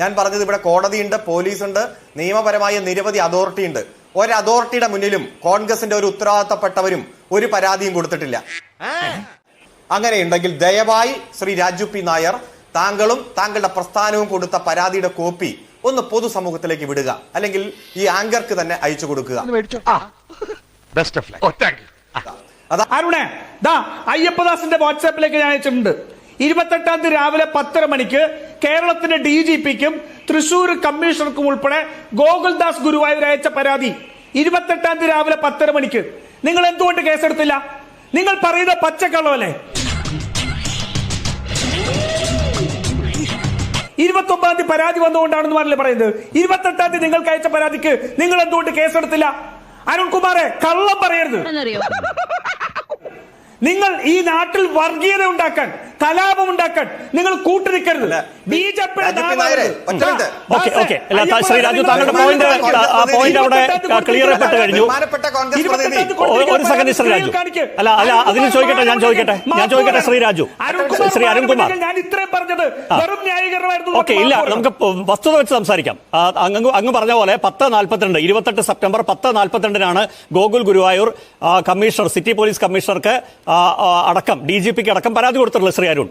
ഞാൻ പറഞ്ഞത് ഇവിടെ കോടതിയുണ്ട് പോലീസുണ്ട് നിയമപരമായ നിരവധി അതോറിറ്റി ഉണ്ട് ഒരു അതോറിറ്റിയുടെ മുന്നിലും കോൺഗ്രസിന്റെ ഒരു ഉത്തരവാദിത്തപ്പെട്ടവരും ഒരു പരാതിയും കൊടുത്തിട്ടില്ല. അങ്ങനെയുണ്ടെങ്കിൽ ദയവായി ശ്രീ രാജു പി നായർ താങ്കളും താങ്കളുടെ പ്രസ്ഥാനവും കൊടുത്ത പരാതിയുടെ കോപ്പി ഒന്ന് പൊതുസമൂഹത്തിലേക്ക് വിടുക. അല്ലെങ്കിൽ ഈ ആങ്കർക്ക് തന്നെ അയച്ചു കൊടുക്കുക. അതാ അരുണേ ദാ അയ്യപ്പദാസിന്റെ വാട്സാപ്പിലേക്ക് ഞാൻ അയച്ചിട്ടുണ്ട്. ഇരുപത്തെട്ടാം തീയതി രാവിലെ പത്തര മണിക്ക് കേരളത്തിന്റെ ഡി ജി പിക്കും തൃശൂർ കമ്മീഷണർക്കും ഉൾപ്പെടെ ഗോകുൽദാസ് ഗുരുവായൂർ അയച്ച പരാതി. ഇരുപത്തെട്ടാം തീയതി രാവിലെ പത്തര മണിക്ക്. നിങ്ങൾ എന്തുകൊണ്ട് കേസെടുത്തില്ല? നിങ്ങൾ പറയുന്ന പച്ചക്കള്ളമല്ലേ? ഇരുപത്തി ഒമ്പതാം തീയതി പരാതി വന്നുകൊണ്ടാണെന്ന് പറഞ്ഞില്ല പറയുന്നത്? ഇരുപത്തെട്ടാം തീയതി നിങ്ങൾക്ക് അയച്ച പരാതിക്ക് നിങ്ങൾ എന്തുകൊണ്ട് കേസെടുത്തില്ല? അരുൺകുമാറെ കള്ളം പറയരുത്. നിങ്ങൾ ഈ നാട്ടിൽ വർഗീയത ഉണ്ടാക്കാൻ കലാപം ഉണ്ടാക്കാൻ നിങ്ങൾ കൂട്ടുനിൽക്കരുത് B J Raju P Sreeraju okay okay. അല്ല ത- ശ്രീ രാജു താങ്കളുടെ പോയിന്റ് ആ പോയിന്റ് അവിടെ ക്ലിയർ ചെയ്യപ്പെട്ട് കഴിഞ്ഞു. ബഹുമാനപ്പെട്ട കോൺഗ്രസ് പ്രതിനിധി. ഒരു സെക്കൻഡ് ശ്രീ രാജു. അല്ല അല്ല അതിന് ചോദിക്കട്ടെ ഞാൻ ചോദിക്കട്ടെ. ഞാൻ ചോദിക്കട്ടെ ശ്രീ രാജു. ശ്രീ അരുൺകുമാർ ഞാൻ ഇത്രയും പറഞ്ഞത് വെറും ന്യായീകരണമായിരുന്നു ഓക്കെ ഇല്ല നമുക്ക് വസ്തുത വെച്ച് സംസാരിക്കാം. അങ്ങ് അങ്ങ് പറഞ്ഞ പോലെ പത്ത് നാൽപ്പത്തിരണ്ട് ഇരുപത്തെട്ട് സെപ്റ്റംബർ പത്ത് നാൽപ്പത്തിരണ്ടിനാണ് Gokul Guruvayur commissioner city police കമ്മീഷണർക്ക് അടക്കം ഡി ജി പിക്ക് അടക്കം പരാതി കൊടുത്തിട്ടുള്ളത് ശ്രീ അരുൺ.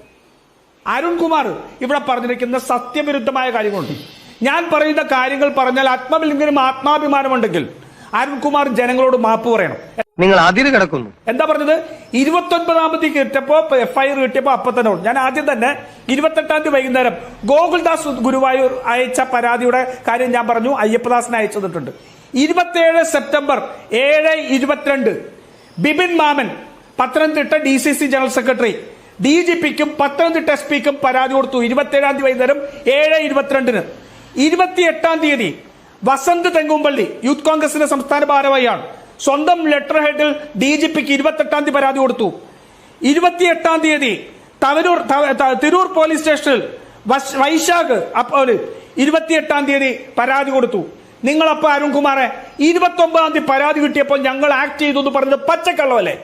അരുൺകുമാർ ഇവിടെ പറഞ്ഞിരിക്കുന്ന സത്യവിരുദ്ധമായ കാര്യങ്ങളുണ്ട്. ഞാൻ പറയുന്ന കാര്യങ്ങൾ പറഞ്ഞാൽ ആത്മബലിംഗനും ആത്മാഭിമാനമുണ്ടെങ്കിൽ അരുൺകുമാർ ജനങ്ങളോട് മാപ്പ് പറയണം. നിങ്ങൾ അതിര് കിടക്കുന്നു. എന്താ പറഞ്ഞത്? ഇരുപത്തി ഒൻപതാം തീയതി കിട്ടിയപ്പോ എഫ് ഐ ആർ കിട്ടിയപ്പോ അപ്പൊ തന്നെ ഞാൻ ആദ്യം തന്നെ ഇരുപത്തെട്ടാം തീയതി വൈകുന്നേരം ഗോകുൽദാസ് ഗുരുവായൂർ അയച്ച പരാതിയുടെ കാര്യം ഞാൻ പറഞ്ഞു അയ്യപ്പദാസിനെ അയച്ചു തന്നിട്ടുണ്ട് ഇരുപത്തിയേഴ് സെപ്റ്റംബർ ഏഴ് ഇരുപത്തിരണ്ട് Bipin Mammen Pathanamthitta D C C general secretary D G പിക്കും പത്തനംതിട്ട എസ് പിക്കും പരാതി കൊടുത്തു. ഇരുപത്തേഴാം തീയതി വൈകുന്നേരം ഏഴ് ഇരുപത്തിരണ്ടിന്. ഇരുപത്തിയെട്ടാം തീയതി വസന്ത് തെങ്കുംപള്ളി യൂത്ത് കോൺഗ്രസിന്റെ സംസ്ഥാന ഭാരവാഹിയാണ്. സ്വന്തം ലെറ്റർ ഹെഡിൽ ഡി ജി പിക്ക് ഇരുപത്തെട്ടാം തീയതി പരാതി കൊടുത്തു. ഇരുപത്തിയെട്ടാം തീയതി തവരൂർ തിരൂർ പോലീസ് സ്റ്റേഷനിൽ വശ്- വൈശാഖ് അപ്പോൾ ഇരുപത്തിയെട്ടാം തീയതി പരാതി കൊടുത്തു. നിങ്ങളപ്പോ അരുൺകുമാറെ ഇരുപത്തി ഒമ്പതാം തീയതി പരാതി കിട്ടിയപ്പോൾ ഞങ്ങൾ ആക്ട് ചെയ്തു എന്ന് പറഞ്ഞത് പച്ചക്കള്ളമല്ലേ?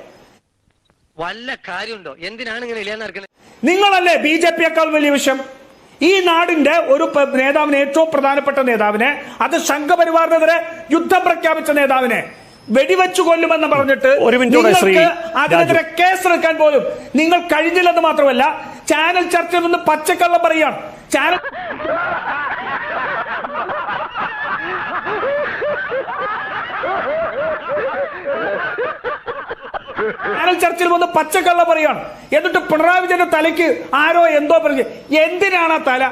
വല്ല കാര്യമുണ്ടോ? എന്തിനാണ് ഇങ്ങനെ ഇല്ലാന്ന് നിങ്ങളല്ലേ ബി ജെ പിയേക്കാൾ വലിയ വിഷയം? ഈ നാടിന്റെ ഒരു നേതാവിന് ഏറ്റവും പ്രധാനപ്പെട്ട നേതാവിനെ അത് സംഘപരിവാറിനെതിരെ യുദ്ധം പ്രഖ്യാപിച്ച നേതാവിനെ വെടിവെച്ചു കൊല്ലുമെന്ന് പറഞ്ഞിട്ട് ഒരു മിനിറ്റ് കൂടെ ശ്രീ അതിനെതിരെ അതിനെതിരെ കേസെടുക്കാൻ പോലും നിങ്ങൾ കഴിഞ്ഞില്ലെന്ന് മാത്രമല്ല ചാനൽ ചർച്ചയിൽ നിന്ന് പച്ചക്കള്ളം പറയുകയാണ്. ചാനൽ ചാനൽ ചർച്ചയിൽ വന്ന് പച്ചക്കള്ള പറയാണ്. എന്നിട്ട് പിണറായി വിജയന്റെ തലയ്ക്ക് ആരോ എന്തോ പറഞ്ഞു. എന്തിനാണ് ആ തല?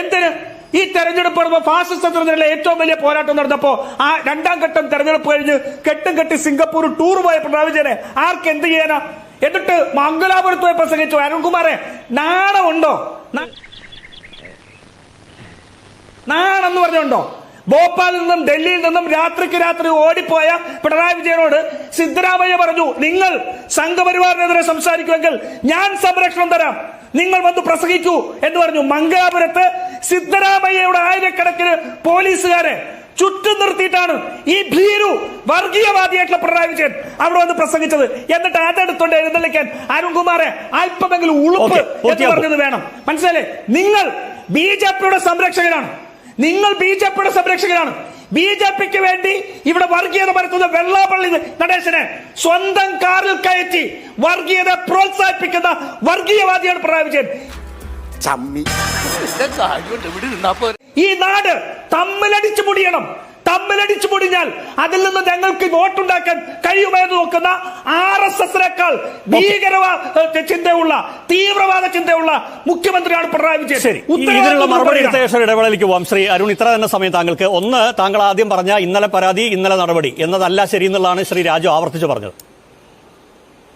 എന്തിന്? ഈ തെരഞ്ഞെടുപ്പ് നടന്നപ്പോ ഫാസിസത്തിനെതിരെ ഏറ്റവും വലിയ പോരാട്ടം നടന്നപ്പോ ആ രണ്ടാം ഘട്ടം തെരഞ്ഞെടുപ്പ് കഴിഞ്ഞ് കെട്ടും കെട്ടി സിംഗപ്പൂർ ടൂർ പോയ പിണറായി വിജയനെ ആർക്ക് എന്ത് ചെയ്യാനാ? എന്നിട്ട് മംഗലാപുരത്ത് പോയി പ്രസംഗിച്ചു അരുൺകുമാറെ നാണമുണ്ടോ? നാണെന്ന് പറഞ്ഞുണ്ടോ? ഭോപ്പാലിൽ നിന്നും ഡൽഹിയിൽ നിന്നും രാത്രിക്ക് രാത്രി ഓടിപ്പോയ പിണറായി വിജയനോട് സിദ്ധരാമയ്യ പറഞ്ഞു നിങ്ങൾ സംഘപരിവാറിനെതിരെ സംസാരിക്കുമെങ്കിൽ ഞാൻ സംരക്ഷണം തരാം. നിങ്ങൾ വന്ന് പ്രസംഗിക്കൂ എന്ന് പറഞ്ഞു. മംഗലാപുരത്ത് സിദ്ധരാമയ്യയുടെ ആയിരക്കണക്കിന് പോലീസുകാരെ ചുറ്റും നിർത്തിയിട്ടാണ് ഈ ഭീരു വർഗീയവാദിയായിട്ടുള്ള പിണറായി വിജയൻ അവിടെ വന്ന് പ്രസംഗിച്ചത്. എന്നിട്ട് അതെടുത്തോണ്ട് എഴുന്നള്ളിക്കാൻ അരുൺകുമാറെ അല്പമെങ്കിലും ഉളുപ്പ് എന്ന് പറഞ്ഞത് വേണം. മനസ്സിലെ നിങ്ങൾ ബി ജെ പിയുടെ സംരക്ഷകനാണ്. നിങ്ങൾ ബി ജെ പിയുടെ സംരക്ഷകരാണ്. ബി ജെ പിക്ക് വേണ്ടി ഇവിടെ വർഗീയത പരത്തുന്ന വെള്ളാപ്പള്ളി നടേശനെ സ്വന്തം കാറിൽ കയറ്റി വർഗീയത പ്രോത്സാഹിപ്പിക്കുന്ന വർഗീയവാദിയാണ് പിണറായി വിജയൻ. ഈ നാട് തമ്മിലടിച്ചു മുടിയണം. തമ്മിലടിച്ചു പൊടിഞ്ഞാൽ അതിൽ നിന്ന് ഞങ്ങൾക്ക് വോട്ടുണ്ടാക്കാൻ കഴിയുമെന്ന് നോക്കുന്ന ആർ എസ് എസിനേക്കാൾ ഭീകരവാദ ചിന്തയുള്ള തീവ്രവാദ ചിന്തയുള്ള മുഖ്യമന്ത്രിയാണ് പിണറായി വിജയൻ. ശരി. ഇതിനുള്ള മറുപടി ഇടവേളയിലേക്ക് പോവാം. ശ്രീ അരുൺ ഇത്ര തന്നെ സമയം താങ്കൾക്ക്. ഒന്ന് താങ്കൾ ആദ്യം പറഞ്ഞ ഇന്നലെ പരാതി ഇന്നലെ നടപടി എന്നതല്ല ശരി എന്നുള്ളതാണ് ശ്രീ രാജു ആവർത്തിച്ച് പറഞ്ഞത്.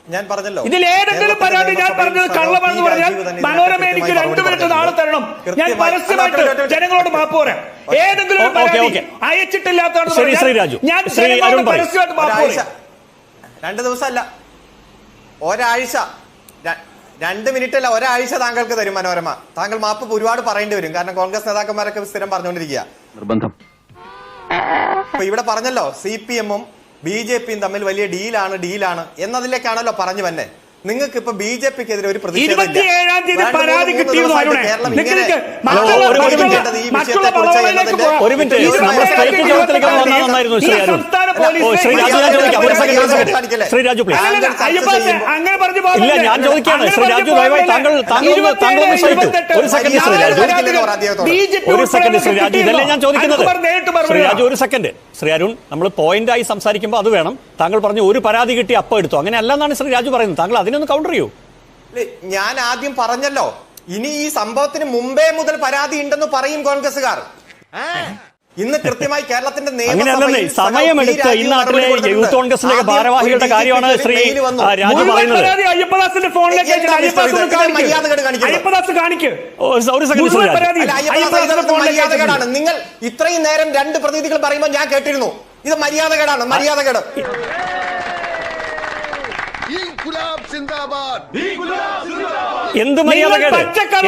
ഞാൻ പറഞ്ഞല്ലോ. ഇതിൽ ഏതെങ്കിലും പരാതി ഞാൻ പറഞ്ഞത് കള്ളമാണെന്ന് പറഞ്ഞാൽ മനോരമ എനിക്ക് രണ്ടു മിനിറ്റ് നാളെ തരണം. ഞാൻ പരസ്യമായിട്ട് ജനങ്ങളോട് മാപ്പ് പറയാം. ഏതെങ്കിലും അയച്ചിട്ടില്ലാത്ത പരാതി അയച്ചിട്ടില്ലാത്തതാണ് ശ്രീ രാജു. ഞാൻ. പരസ്യമായിട്ട് മാപ്പ് ഒരാഴ്ച പറയാം. രണ്ട് ദിവസമല്ല. ഒരാഴ്ച രണ്ട് മിനിറ്റ് അല്ല ഒരാഴ്ച താങ്കൾക്ക് തരും മനോരമ. താങ്കൾ മാപ്പ് ഒരുപാട് പറയേണ്ടി വരും. കാരണം കോൺഗ്രസ് നേതാക്കന്മാരൊക്കെ സ്ഥിരം പറഞ്ഞുകൊണ്ടിരിക്കുക. നിർബന്ധം. ഇവിടെ പറഞ്ഞല്ലോ സി പി എമ്മും ബി ജെ പിയും തമ്മിൽ വലിയ ഡീലാണ് ഡീലാണ് എന്നതിലേക്കാണല്ലോ പറഞ്ഞു വന്നെ. നിങ്ങൾക്ക് ഇപ്പൊ ബി ജെ പിക്ക് എതിരെ ഒരു പ്രതിഷേധം ഇല്ല. ഇരുപത്തിയേഴാം തീയതി രണ്ട് മൂന്ന് പരാതി മൂന്ന് കിട്ടിയിരുന്നു ദിവസമായിട്ട് അരുണെ കേരളം നിക്ക് ഇങ്ങനെ നിക്ക്. ഹലോ, മറ്റുള്ള ഒരു- ഒരു മറ്റുള്ള- മിനിറ്റ്. ഈ മറ്റുള്ള വിഷയത്തെക്കുറിച്ച് ബഹളങ്ങളിലേക്ക് എന്നതിന്റെ- പോകാം. ഒരു മിനിറ്റ് ഈ നമ്മുടെ സ്ട്രൈറ്റ് ചോദ്യത്തിലേക്ക് ഇരുപത്തിയേഴാം വന്നാൽ നന്നായിരുന്നു ശ്രീ ഈ അരുൺ സംസ്ഥാന ഓ, ശ്രീ രാജു ഞാൻ ചോദിക്കാം ഒരു സെക്കൻഡ് ഒരു ശ്രീ രാജു. പ്ലീസ് അല്ലല്ല, ചർച്ച അയ്യപ്പ അങ്ങനെ പറഞ്ഞു ഇല്ല ഞാൻ ചോദിക്കാണ് അങ്ങനെ ശ്രീ രാജു. ദയവായി താങ്കൾ താങ്കൾ താങ്കൾ ഒന്ന് ഒരു സെക്കൻഡ് ശ്രീ രാജു. ഒരു സെക്കൻഡ് ശ്രീ രാജു ഇതല്ലേ ഞാൻ ചോദിക്കുന്നത് ശ്രീ രാജു ഒരു സെക്കൻഡ് ശ്രീ അരുൺ നമ്മൾ പോയിന്റ് ആയി സംസാരിക്കുമ്പോൾ അത് വേണം. താങ്കൾ പറഞ്ഞു ഒരു പരാതി കിട്ടി അപ്പം എടുത്തു. അങ്ങനെ അല്ലെന്നാണ് ശ്രീ രാജു പറയുന്നത്. താങ്കൾ അതിനൊന്ന് കൗണ്ടർ ചെയ്യൂ. ഇല്ലേ, ഞാൻ ആദ്യം പറഞ്ഞല്ലോ. ഇനി ഈ സംഭവത്തിന് മുമ്പേ മുതൽ പരാതി ഉണ്ടെന്ന് പറയും കോൺഗ്രസുകാർ ഇന്ന് കൃത്യമായി കേരളത്തിന്റെ അങ്ങനെയല്ലെന്നേ സമയമെടുത്ത് ഈ നാട്ടിലെ. യൂത്ത് കോൺഗ്രസിന്റെ ഭാരവാഹികളുടെ കാര്യമാണ് ശ്രീ. രാജു പറയുന്നത്. അയ്യപ്പദാസിന്റെ ഫോണിലേക്ക് നിങ്ങൾ ഇത്രയും നേരം രണ്ട് പ്രതിനിധികൾ പറയുമ്പോൾ ഞാൻ കേട്ടിരുന്നു. ഇത് മര്യാദകേടാണ് മര്യാദകേട്. എന്ത് മര്യാദ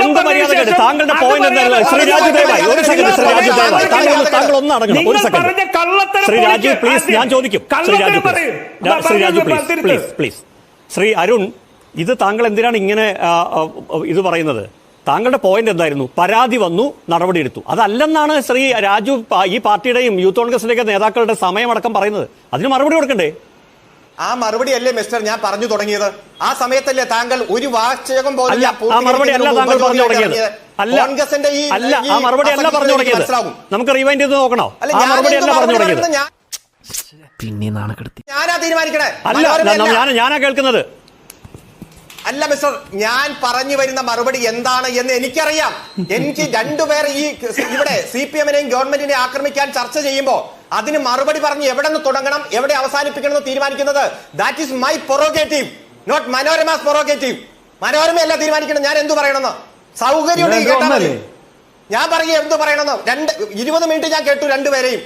എന്ത് മര്യാദകേട്? താങ്കളുടെ പോയിന്റ് എന്തായിരുന്നു? ശ്രീ രാജു ദയവായി. ഒരു സെക്കൻഡ് ശ്രീ രാജു ദയവായി. താങ്കൾ ഒന്ന് താങ്കൾ ഒന്ന് അടങ്ങണം. ഒരു സെക്കൻഡ് ശ്രീ രാജു പ്ലീസ് ഞാൻ ചോദിക്കും. ശ്രീ രാജു പറയൂ. Sree Raju please please please Sree Arun ഇത് താങ്കൾ എന്തിനാണ് ഇങ്ങനെ ഇത് പറയുന്നത്? താങ്കളുടെ പോയിന്റ് എന്തായിരുന്നു? പരാതി വന്നു നടപടിയെടുത്തു അതല്ലെന്നാണ് ശ്രീ രാജു ഈ പാർട്ടിയുടെയും യൂത്ത് കോൺഗ്രസിന്റെയൊക്കെ നേതാക്കളുടെ സമയമടക്കം പറയുന്നത്. അതിന് മറുപടി കൊടുക്കണ്ടേ? ആ മറുപടി അല്ലേ മിസ്റ്റർ ഞാൻ പറഞ്ഞു തുടങ്ങിയത്? ആ സമയത്തല്ലേ താങ്കൾ ഒരു വാചകം പോലും കോൺഗ്രസിന്റെ ഈ മറുപടി അല്ല പറഞ്ഞു തുടങ്ങിയത്. നമുക്ക് റീവൈൻഡ് ചെയ്ത് നോക്കണോ? ആ മറുപടി അല്ല പറഞ്ഞു തുടങ്ങിയത്. പിന്നെ നാണക്കെടുത്തി ഞാനാ തീരുമാനിക്കണേ? അല്ല ഞാനാ കേൾക്കുന്നത്. അല്ല മിസ്റ്റർ ഞാൻ പറഞ്ഞു വരുന്ന മറുപടി എന്താണ് എന്ന് എനിക്കറിയാം. എനിക്ക് രണ്ടുപേർ ഈ ഇവിടെ സി പി എമ്മിനെയും ഗവൺമെന്റിനെയും ആക്രമിക്കാൻ ചർച്ച ചെയ്യുമ്പോൾ അതിന് മറുപടി പറഞ്ഞ് എവിടെ നിന്ന് തുടങ്ങണം എവിടെ അവസാനിപ്പിക്കണം എന്ന് തീരുമാനിക്കുന്നത്? That is my prerogative not Manorama's prerogative മനോരമയല്ല തീരുമാനിക്കണം ഞാൻ എന്തു പറയണമെന്ന്? സൗകര്യം ഉണ്ടെങ്കിൽ കേട്ടാൽ മതി ഞാൻ പറയുക എന്തു പറയണമെന്ന്. രണ്ട് ഇരുപത് മിനിറ്റ് ഞാൻ കേട്ടു രണ്ടുപേരെയും.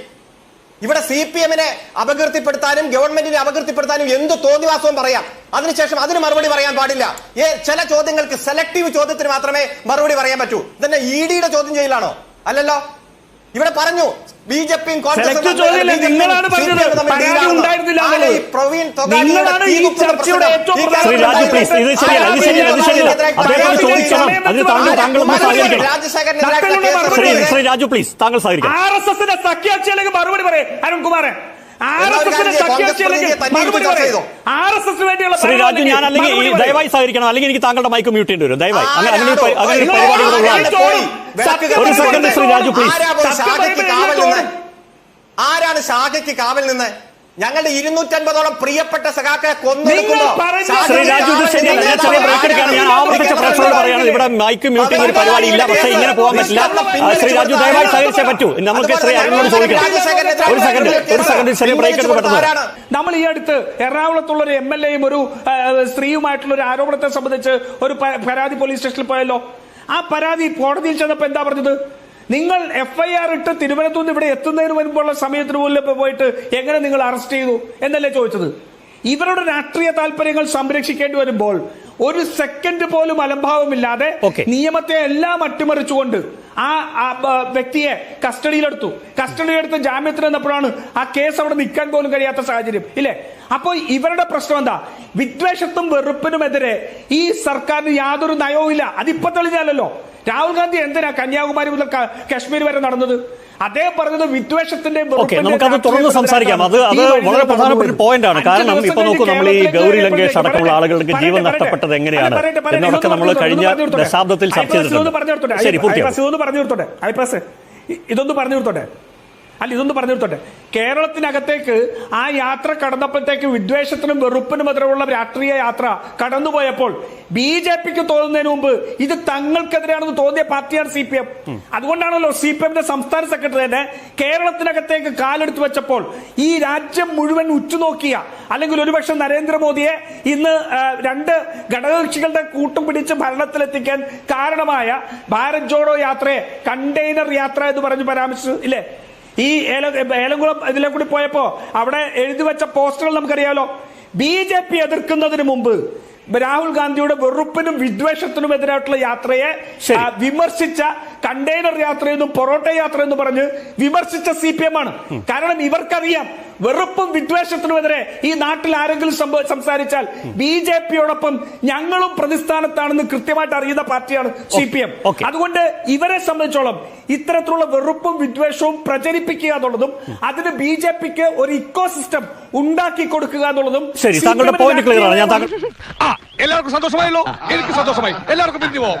ഇവിടെ സി പി എമ്മിനെ അപകീർത്തിപ്പെടുത്താനും ഗവൺമെന്റിനെ അപകീർത്തിപ്പെടുത്താനും എന്ത് തോന്നിവാസവും പറയാം. അതിനുശേഷം അതിന് മറുപടി പറയാൻ പാടില്ല. ഏ ചില ചോദ്യങ്ങൾക്ക് സെലക്ടീവ് ചോദ്യത്തിന് മാത്രമേ മറുപടി പറയാൻ പറ്റൂ. ഇതന്നെ ഇ ഡിയുടെ ചോദ്യം ചെയ്യലാണോ? അല്ലല്ലോ? ഇവിടെ പറഞ്ഞു ബി ജെ പിയും കോൺഗ്രസ് രാജശേഖരൻ ശ്രീ രാജു പ്ലീസ് താങ്കൾ സഹകരിക്കും ആർ എസ് എസിന്റെ സഖ്യാക്ഷിയിലേക്ക് മറുപടി പറയും. അരുൺകുമാറെ ശ്രീ രാജു ഞാൻ അല്ലെങ്കിൽ ഈ ദയവായി സഹകരിക്കണം. അല്ലെങ്കിൽ എനിക്ക് താങ്കളുടെ മൈക്ക് മ്യൂട്ട് ചെയ്യേണ്ടി വരും. ദയവായി. അങ്ങനെ അങ്ങനെ ഒരു സെക്കൻഡ് ശ്രീ രാജു പ്ലീസ് ആരാണ് ശാഖയ്ക്ക് കാവൽ നിന്ന്? ഞങ്ങളുടെ ഇരുന്നൂറ്റൻപതോളം പ്രിയപ്പെട്ട സഖാക്കളെ പ്രശ്നങ്ങൾ ഇവിടെ മൈക്ക് മ്യൂട്ട് ചെയ്യുന്ന ഒരു പരിപാടി ഇല്ല. പക്ഷേ ഇങ്ങനെ പോകാൻ പറ്റില്ല. ശ്രീ രാജു ദയവായി സഹകരിച്ചേ പറ്റൂ. നമുക്ക് ശ്രീ അരുണിനോട് ചോദിക്കണം ഒരു സെക്കൻഡ് ഒരു സെക്കൻഡ് ചെറിയ ബ്രേക്ക് എടുത്ത് പെട്ടെന്ന് നമ്മൾ ഈ അടുത്ത് എറണാകുളത്തുള്ള ഒരു എം എൽ എയും ഒരു സ്ത്രീയുമായിട്ടുള്ള ഒരു ആരോപണത്തെ സംബന്ധിച്ച് ഒരു പരാതി പോലീസ് സ്റ്റേഷനിൽ പോയല്ലോ. ആ പരാതി കോടതിയിൽ ചെന്നപ്പോ എന്താ പറഞ്ഞത്? നിങ്ങൾ എഫ് ഐ ആർ ഇട്ട് തിരുവനന്തപുരത്ത് ഇവിടെ എത്തുന്നതിന് മുൻപുള്ള സമയത്തിന് മുന്നിൽ പോയിട്ട് എങ്ങനെ നിങ്ങൾ അറസ്റ്റ് ചെയ്തു എന്നല്ലേ ചോദിച്ചത്? ഇവരുടെ രാഷ്ട്രീയ താല്പര്യങ്ങൾ സംരക്ഷിക്കേണ്ടി വരുമ്പോൾ ഒരു സെക്കൻഡ് പോലും അലംഭാവമില്ലാതെ. നിയമത്തെ എല്ലാം അട്ടിമറിച്ചുകൊണ്ട് ആ വ്യക്തിയെ കസ്റ്റഡിയിലെടുത്തു. കസ്റ്റഡിയിലെടുത്ത് ജാമ്യത്തിൽ വന്നപ്പോഴാണ് ആ കേസ് അവിടെ നിൽക്കാൻ പോലും കഴിയാത്ത സാഹചര്യം. ഇല്ലേ? അപ്പോൾ ഇവരുടെ പ്രശ്നം എന്താ? വിദ്വേഷത്തും വെറുപ്പിനുമെതിരെ ഈ സർക്കാരിന് യാതൊരു നയവും ഇല്ല അതിപ്പോ തെളിഞ്ഞാലല്ലോ. രാഹുൽ ഗാന്ധി എന്തിനാ കന്യാകുമാരി മുതൽ കാശ്മീർ വരെ നടന്നത്? അദ്ദേഹം പറഞ്ഞത് വിദ്വേഷത്തിന്റെ ഓക്കെ നമുക്കത് തുറന്ന് സംസാരിക്കാം. അത് അത് വളരെ പ്രധാനപ്പെട്ട ഒരു പോയിന്റ് ആണ്. കാരണം ഇപ്പൊ നോക്കൂ നമ്മൾ ഈ ഗൗരി ലങ്കേഷ് അടക്കമുള്ള ആളുകൾക്ക് ജീവൻ നഷ്ടപ്പെട്ടത് എങ്ങനെയാണ്? എന്നൊക്കെ നമ്മൾ കഴിഞ്ഞ ദശാബ്ദത്തിൽ ചർച്ച ചെയ്തിട്ടുണ്ട്. ശരി പറഞ്ഞു കൊടുത്തോട്ടെ. ഇതൊന്ന് പറഞ്ഞു നിർത്തോട്ടെ അല്ല ഇതൊന്ന് പറഞ്ഞു നിർത്തോട്ടെ കേരളത്തിനകത്തേക്ക് ആ യാത്ര കടന്നപ്പോഴത്തേക്ക് വിദ്വേഷത്തിനും വെറുപ്പിനും എതിരെയുള്ള രാഷ്ട്രീയ യാത്ര കടന്നുപോയപ്പോൾ ബി ജെ പിക്ക് തോന്നുന്നതിന് മുമ്പ് ഇത് തങ്ങൾക്കെതിരാണെന്ന് തോന്നിയ പാർട്ടിയാണ് സി പി എം. അതുകൊണ്ടാണല്ലോ സി പി എമ്മിന്റെ സംസ്ഥാന സെക്രട്ടറി തന്നെ കേരളത്തിനകത്തേക്ക് കാലെടുത്ത് വെച്ചപ്പോൾ ഈ രാജ്യം മുഴുവൻ ഉറ്റുനോക്കിയ അല്ലെങ്കിൽ ഒരുപക്ഷെ നരേന്ദ്രമോദിയെ ഇന്ന് രണ്ട് ഘടകകക്ഷികളുടെ കൂട്ടും പിടിച്ച് ഭരണത്തിലെത്തിക്കാൻ കാരണമായ ഭാരത് ജോഡോ യാത്രയെ കണ്ടെയ്നർ യാത്ര എന്ന് പറഞ്ഞ് പരാമർശിച്ചു ഇല്ലേ? ഈ ഏല ഏലംകുളം ഇതിലെ കൂടി പോയപ്പോ അവിടെ എഴുതി വെച്ച പോസ്റ്ററുകൾ നമുക്കറിയാലോ. ബി ജെ പി എതിർക്കുന്നതിന് മുമ്പ് രാഹുൽ ഗാന്ധിയുടെ വെറുപ്പിനും വിദ്വേഷത്തിനും എതിരായിട്ടുള്ള യാത്രയെ വിമർശിച്ച കണ്ടെയ്നർ യാത്രയെന്നും പൊറോട്ട യാത്രയെന്നും പറഞ്ഞ് വിമർശിച്ച സി പി എം ആണ്. കാരണം ഇവർക്കറിയാം വെറുപ്പും വിദ്വേഷത്തിനുമെതിരെ ഈ നാട്ടിൽ ആരെങ്കിലും സംസാരിച്ചാൽ ബി ജെ പിയോടൊപ്പം ഞങ്ങളും പ്രതിസ്ഥാനത്താണെന്ന് കൃത്യമായിട്ട് അറിയുന്ന പാർട്ടിയാണ് സി പി എം. അതുകൊണ്ട് ഇവരെ സംബന്ധിച്ചോളം ഇത്തരത്തിലുള്ള വെറുപ്പും വിദ്വേഷവും പ്രചരിപ്പിക്കുക എന്നുള്ളതും അതിന് ബി ജെ പിക്ക് ഒരു ഇക്കോ സിസ്റ്റം ഉണ്ടാക്കി കൊടുക്കുക എന്നുള്ളതും ശരി താങ്കളുടെ പോയിന്റ് ക്ലിയർ ആണ്. ഞാൻ താങ്കൾ ആ എല്ലാവർക്കും സന്തോഷമായല്ലോ. എനിക്ക് സന്തോഷമായി. എല്ലാവർക്കും പിരിഞ്ഞു പോവാം.